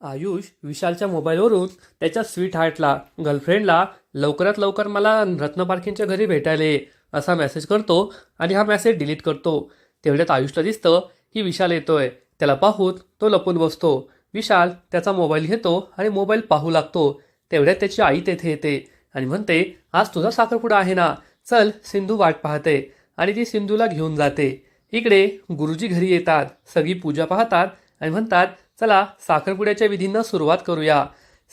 आयुष विशालच्या मोबाईलवरून त्याच्या स्वीट हार्टला गर्लफ्रेंडला लवकरात लवकर मला रत्न पारखींच्या घरी भेटायला ये असा मेसेज करतो आणि हा मेसेज डिलीट करतो. तेवढ्यात आयुषला दिसतं की विशाल येतोय. त्याला पाहून तो लपून बसतो. विशाल त्याचा मोबाईल घेतो आणि मोबाईल पाहू लागतो. तेवढ्यात त्याची आई तेथे येते आणि म्हणते आज तुझा साखरपुडा आहे ना? चल सिंधू वाट पाहते. आणि ती सिंधूला घेऊन जाते. इकडे गुरुजी घरी येतात. सगळी पूजा पाहतात आणि म्हणतात चला साखरपुड्याच्या विधींना सुरुवात करूया.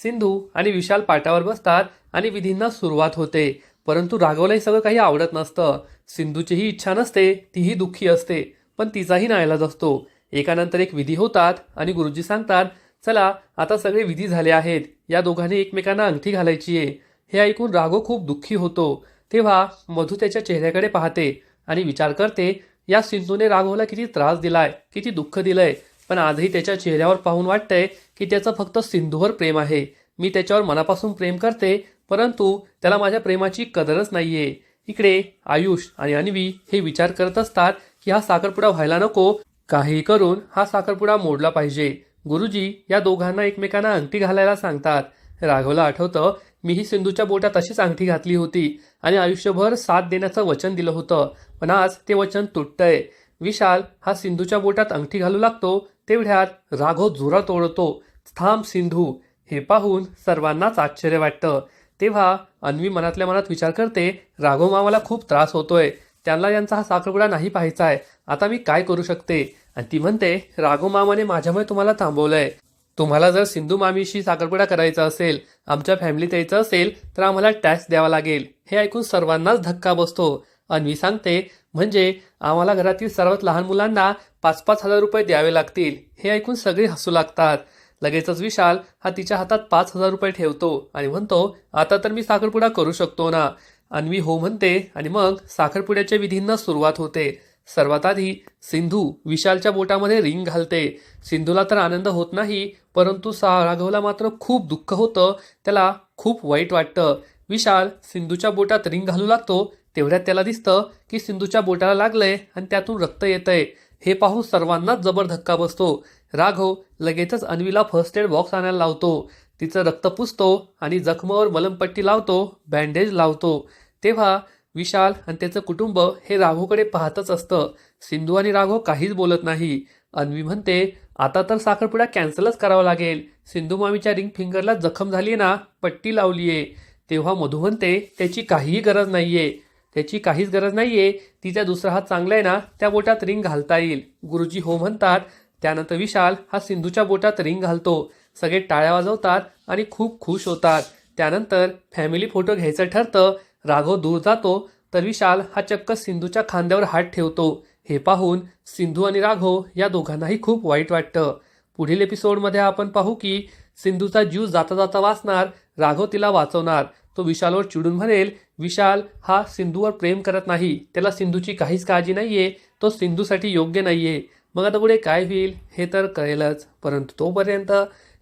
सिंधू आणि विशाल पाटावर बसतात आणि विधींना सुरुवात होते. परंतु राघवला हे सगळं काही आवडत नसतं. सिंधूचीही इच्छा नसते तीही दुःखी असते पण तिचाही नाईलाज असतो. एकानंतर एक विधी होतात आणि गुरुजी सांगतात चला आता सगळे विधी झाले आहेत. या दोघांनी एकमेकांना अंगठी घालायची आहे हे ऐकून राघव खूप दुःखी होतो. तेव्हा मधू त्याच्या चेहऱ्याकडे पाहते आणि विचार करते या सिंधूने राघवला किती त्रास दिलाय किती दुःख दिलंय. पण आजही त्याच्या चेहऱ्यावर पाहून वाटतंय की त्याचं फक्त सिंधूवर प्रेम आहे. मी त्याच्यावर मनापासून प्रेम करते परंतु त्याला माझ्या प्रेमाची कदरच नाहीये. इकडे आयुष आणि अन्वी हे विचार करत असतात की हा साखरपुडा व्हायला नको काही करून हा साखरपुडा मोडला पाहिजे. गुरुजी या दोघांना एकमेकांना अंगठी घालायला सांगतात. राघवला आठवतं मीही सिंधूच्या बोटात अशीच अंगठी घातली होती आणि आयुष्यभर साथ देण्याचं वचन दिलं होतं पण आज ते वचन तुटतंय. विशाल हा सिंधूच्या बोटात अंगठी घालू लागतो तेवढ्यात राघव जोरात ओढतो थांब सिंधू हे पाहून सर्वांनाच आश्चर्य वाटतं. तेव्हा अन्वी मनातल्या मनात विचार करते राघव मामाला खूप त्रास होतोय त्यांना यांचा हा साखरपुडा नाही पाहायचा आहे आता मी काय करू शकते? आणि ती म्हणते राघव मामाने माझ्यामुळे तुम्हाला थांबवलंय. तुम्हाला जर सिंधू मामीशी साखरपुडा करायचा असेल आमच्या फॅमिलीत यायचं असेल तर आम्हाला टॅक्स द्यावा लागेल. हे ऐकून सर्वांनाच धक्का बसतो. अन्वी सांगते म्हणजे आम्हाला घरातील सर्वात लहान मुलांना पाच पाच हजार रुपये द्यावे लागतील. हे ऐकून सगळे हसू लागतात. लगेचच विशाल हा तिच्या हातात पाच हजार रुपये ठेवतो आणि म्हणतो आता तर मी साखरपुडा करू शकतो ना. अन्वी हो म्हणते आणि मग साखरपुड्याच्या विधींना सुरुवात होते. सर्वात आधी सिंधू विशालच्या बोटामध्ये रिंग घालते. सिंधूला तर आनंद होत नाही परंतु सा राघवला मात्र खूप दुःख होतं. त्याला खूप वाईट वाटतं. विशाल सिंधूच्या बोटात रिंग घालू लागतो तेवढ्यात त्याला दिसतं की सिंधूच्या बोटाला लागलंय आणि त्यातून रक्त येतंय. हे पाहून सर्वांनाच जबर धक्का बसतो. राघव लगेचच अन्वीला फर्स्ट एड बॉक्स आणायला लावतो. तिचं रक्त पुसतो आणि जखमावर मलमपट्टी लावतो बँडेज लावतो. तेव्हा विशाल आणि त्याचं कुटुंब हे राघोकडे पाहतच असतं. सिंधू आणि राघव काहीच बोलत नाही. अन्वी म्हणते आता तर साखरपुडा कॅन्सलच करावा लागेल. सिंधू मामीच्या रिंग फिंगरला जखम झाली ना पट्टी लावलीये. तेव्हा मधू म्हणते त्याची काहीही गरज नाहीये. त्याची काहीच गरज नाहीये. तिचा दुसरा हात चांगला आहे ना त्या बोटात रिंग घालता येईल. गुरुजी हो म्हणतात. त्यानंतर विशाल हा सिंधूच्या बोटात रिंग घालतो. सगळे टाळ्या वाजवतात आणि खूप खुश होतात. त्यानंतर फॅमिली फोटो घ्यायचं ठरतं. राघव दूर जातो. तर विशाल हा चक्क सिंधूच्या खांद्यावर हात ठेवतो. हे पाहून सिंधू आणि राघव या दोघांनाही खूप वाईट वाटतं. पुढील एपिसोडमध्ये आपण पाहू की सिंधूचा जीव जाता जाता वाचणार राघव तिला वाचवणार. तो विशालवर चिडून म्हणेल विशाल हा सिंधूवर प्रेम करत नाही. त्याला सिंधूची काहीच काळजी नाहीये. तो सिंधूसाठी योग्य नाहीये. मग आता पुढे काय होईल हे तर कळेलच. परंतु तोपर्यंत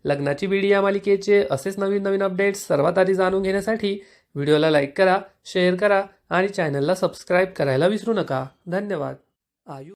लग्नाची बीडी या मालिकेचे असेच नवीन नवीन अपडेट्स सर्वात आधी जाणून घेण्यासाठी व्हिडिओला लाईक करा शेअर करा आणि चॅनलला सबस्क्राईब करायला विसरू नका. धन्यवाद. आयु